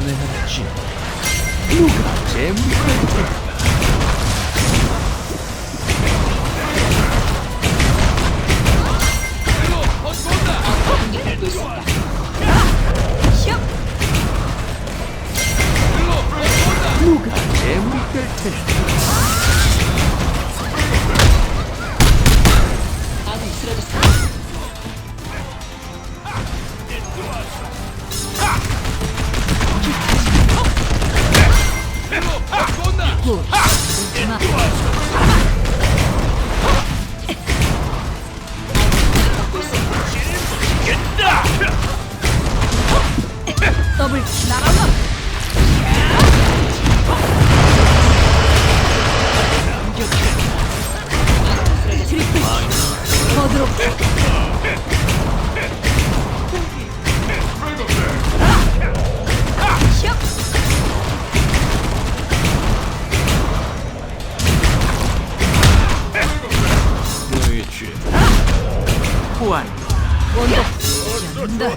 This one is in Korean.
인내할지 누가 제 물건을 테 누가 제 물건을 테 더블 날아가 트리플 더드롭 보안. 죽지 않는다